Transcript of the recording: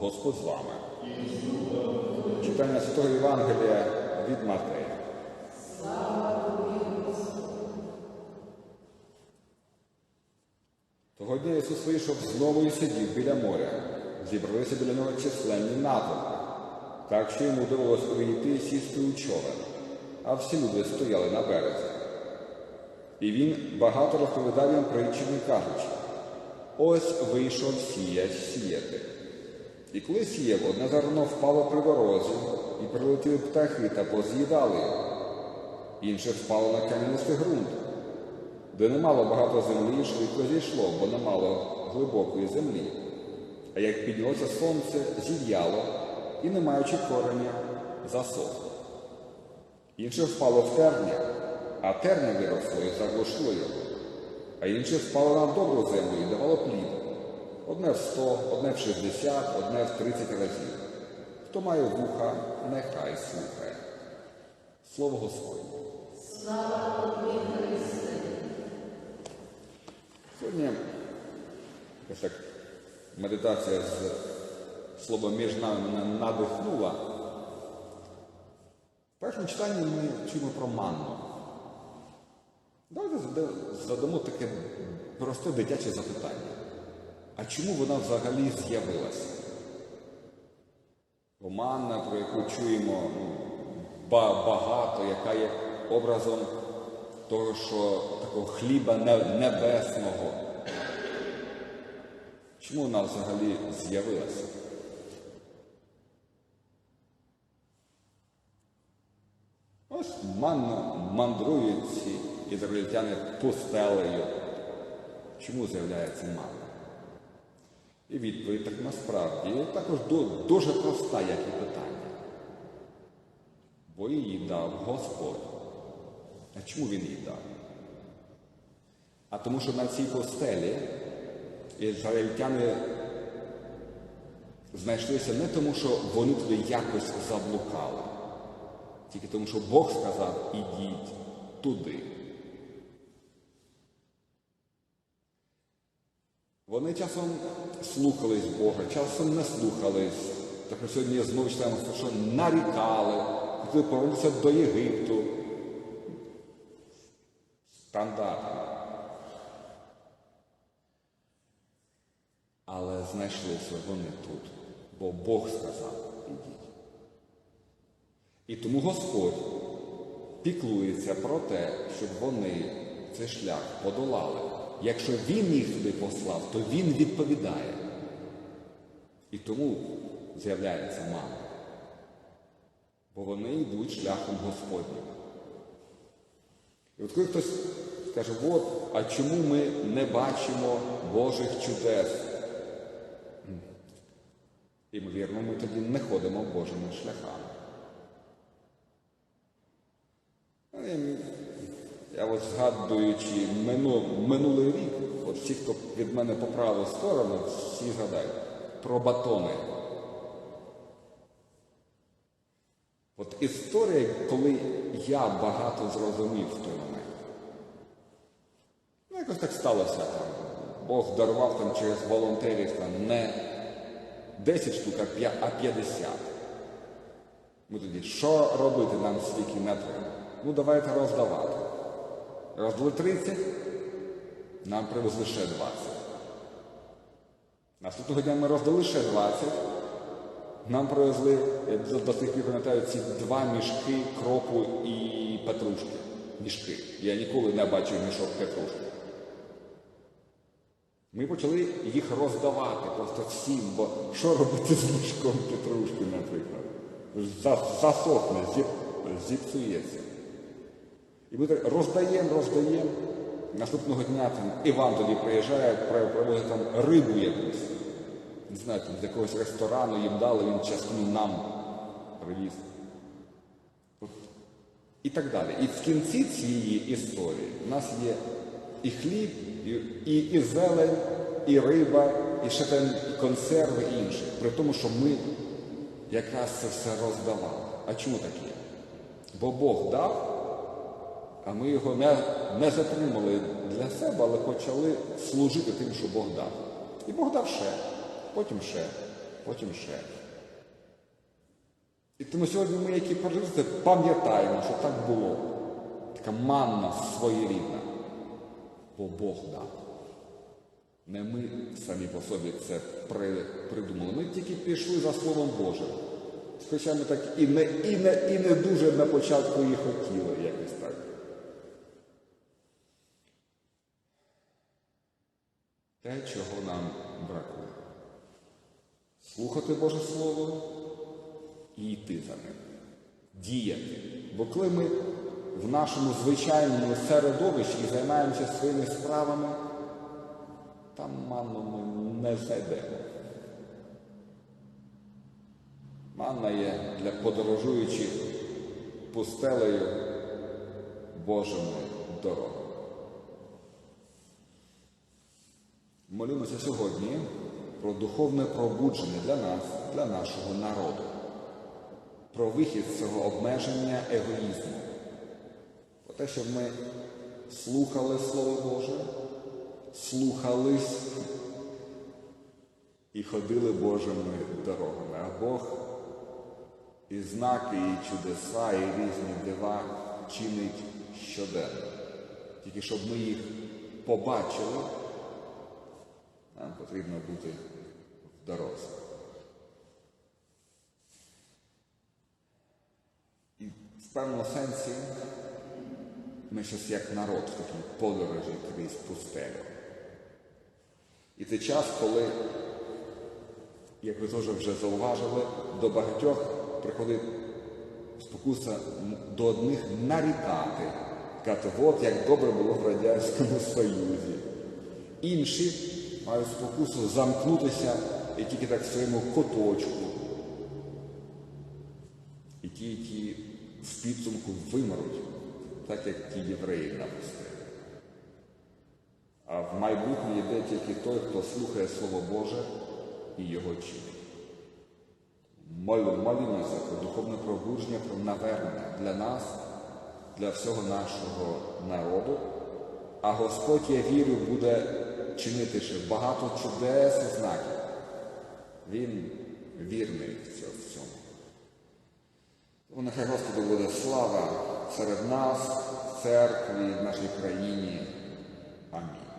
Господь з вами. Читання Святого Євангелія від Матея. Того дня Ісус вийшов знову і сидів біля моря. Зібралися біля нього численні натовпи, так що йому довелося увійти і сісти у човен, а всі люди стояли на березі. І він багато розповідав їм притчами, кажучи, ось вийшов сіяч сіяти. І коли сіяв, одне зерно впало при дорозі, і прилетіли птахи та поз'їдали. Інше впало на кам'янистий ґрунт, де не мало багато землі, швидко зійшло, бо не мало глибокої землі. А як піднялося сонце, зів'яло і, не маючи кореня, засохло. Інше впало в терня, а терня виросло і заглушило його. А інше впало на добру землю і давало плід. Одне в сто, одне в шістдесят, одне в тридцять разів. Хто має вуха, нехай слухає. Слово Господнє. Сьогодні якась так медитація з словом між нами мене надихнула. В першому читанні ми чуємо про манну. Давайте задамо таке просте дитяче запитання. А чому вона взагалі з'явилася? Бо манна, про яку чуємо ну, багато, яка є образом того, що такого хліба небесного. Чому вона взагалі з'явилася? Ось манна мандрують ці ізраїльтяни пустелею. Чому з'являється манна? І відповідь так насправді також дуже проста, як і питання. Бо її дав Господь. А чому він її дав? А тому, що на цій пустелі ізраїльтяни знайшлися не тому, що вони туди якось заблукали, тільки тому, що Бог сказав, ідіть туди. Вони часом слухались Бога, часом не слухались. Так сьогодні знову читаємо, що нарікали, хотіли повернутися до Єгипту. Стандартно. Але знайшлися вони тут, бо Бог сказав, ідіть. І тому Господь піклується про те, щоб вони цей шлях подолали. Якщо Він їх туди послав, то Він відповідає. І тому з'являється мама. Бо вони йдуть шляхом Господнім. І от коли хтось скаже, от, а чому ми не бачимо Божих чудес? Імовірно, ми тоді не ходимо Божими шляхами. Я от згадуючи мину, минулий рік, от всі, хто від мене по праву сторону, всі згадають про батони. От історія, коли я багато зрозумів в той момент. Ну, якось так сталося. Там. Бог дарував там через волонтерів там, не 10 штук, а 50. Ми тоді, що робити нам стільки не треба? Ну, давайте роздавати. Роздали 30, нам привезли ще 20. Наступного дня ми роздали ще 20. Нам привезли, я до, сих пір пам'ятаю, ці два мішки кропу і петрушки. Мішки. Я ніколи не бачив мішок петрушки. Ми почали їх роздавати просто всім, бо що робити з мішком петрушки, наприклад? За- Засохне, зіпсується. І ми так роздаємо, роздаємо. Наступного дня там Іван тоді приїжджає, при- привозить там рибу якусь. Не знаю, там з якогось ресторану їм дали, він частину нам привіз. І так далі. І в кінці цієї історії в нас є і хліб, і, і, і зелень, і риба, і ще там консерви і інше. При тому, що ми якраз це все роздавали. А чому так є? Бо Бог дав, а ми його не, не затримали для себе, але почали служити тим, що Бог дав. І Бог дав ще, потім ще. потім ще. І тому сьогодні ми, які пережили, пам'ятаємо, що так було. Така манна своєрідна. Бо Бог дав. Не ми самі по собі це при- придумали. Ми тільки пішли за Словом Божим. Хоча ми так і не, і не, і не дуже на початку і хотіли якось так. Те, чого нам бракує. Слухати Боже Слово і йти за ним. Діяти. Бо коли ми в нашому звичайному середовищі займаємося своїми справами, там манну ми не знайдемо. Манна є для подорожуючих пустелею Божими дорогами. Молимося сьогодні про духовне пробудження для нас, для нашого народу, про вихід з цього обмеження егоїзму, про те, щоб ми слухали Слово Боже, слухались і ходили Божими дорогами. А Бог і знаки, і чудеса, і різні дива чинить щоденно. Тільки щоб ми їх побачили, нам потрібно бути в дорозі. І в певному сенсі ми щось як народ в такій подорожі крізь пустелю. І це час, коли, як ви теж вже зауважили, до багатьох приходить спокуса до одних нарікати, казати, от як добре було в Радянському Союзі. Інші мають спокусу замкнутися і тільки так в своєму коточку. І ті, і ті в підсумку вимруть, так як ті євреї на пустелі. А в майбутнє йде тільки той, хто слухає Слово Боже і його чинить. Молю, молімося про духовне пробудження, про навернення для нас, для всього нашого народу. А Господь, я вірю, буде чинити ще багато чудес і знаків. Він вірний в цьому. Тому нехай Господу буде слава серед нас, в церкві, в нашій країні. Амінь.